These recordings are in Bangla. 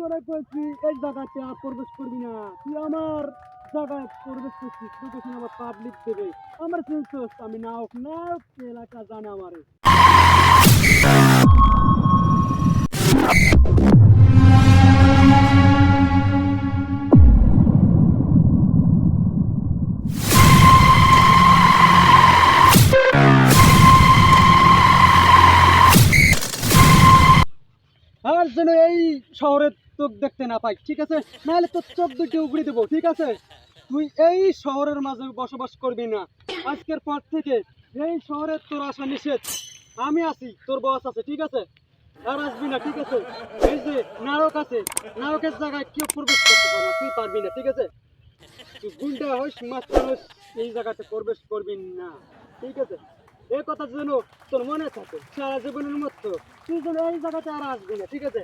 তোরা কইছি এই জায়গাতে আর প্রবেশ করবি না। তুই আমার জায়গায় প্রবেশ করছিস কইছিস আমার পাবলিক দেবে। আমার চিনছিস আমি নায়ক নায়ক এলাকা জানে আমারে। এই শহরে তোকে দেখতে না পাই, ঠিক আছে? নাহলে তোর চোখ দুটো উগড়ে দেবো, ঠিক আছে? তুই এই শহরের মাঝে বসবাস করবি না। আজকের পর থেকে এই শহরে তোর আসা নিষেধ। আমি আছি, তোর বস আছে, ঠিক আছে? আর আসবি না, ঠিক আছে? এই যে নায়ক আছে, নায়কের জায়গায় কেউ প্রবেশ করতে পারবে না, তুই পারবি না, ঠিক আছে? তুই গুন্ডা হোস মাস্টার হোস এই জায়গাতে প্রবেশ করবি না, ঠিক আছে? এই কথা যেন তোর মনে থাকে, সারা জীবনের মতো। তুই যেন এই জায়গাতে আর আসবি না, ঠিক আছে?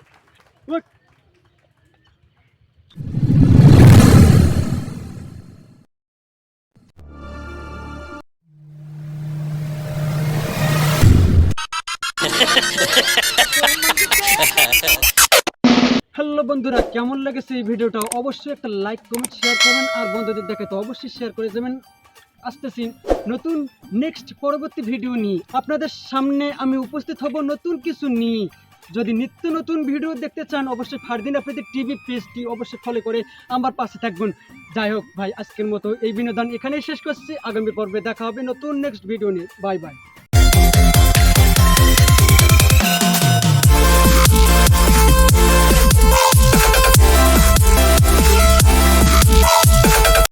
হ্যালো বন্ধুরা, কেমন লেগেছে এই ভিডিওটা? অবশ্যই একটা লাইক কমেন্ট শেয়ার করবেন। আর বন্ধুদের দেখে তো অবশ্যই শেয়ার করে যাবেন আসতেছি নতুন নেক্সট পরবর্তী ভিডিও নিয়ে। আপনাদের সামনে আমি উপস্থিত হব নতুন কিছু নিয়ে। যদি নিত্য নতুন ভিডিও দেখতে চান, অবশ্যই ফারদিন আপনাদের টিভি পেজটি অবশ্যই ফলো করে আমার পাশে থাকবেন। যাই হোক ভাই, আজকের মতো এই বিনোদন এখানেই শেষ করছি। আগামী পর্বে দেখা হবে নতুন নেক্সট ভিডিও নিয়ে। Bye bye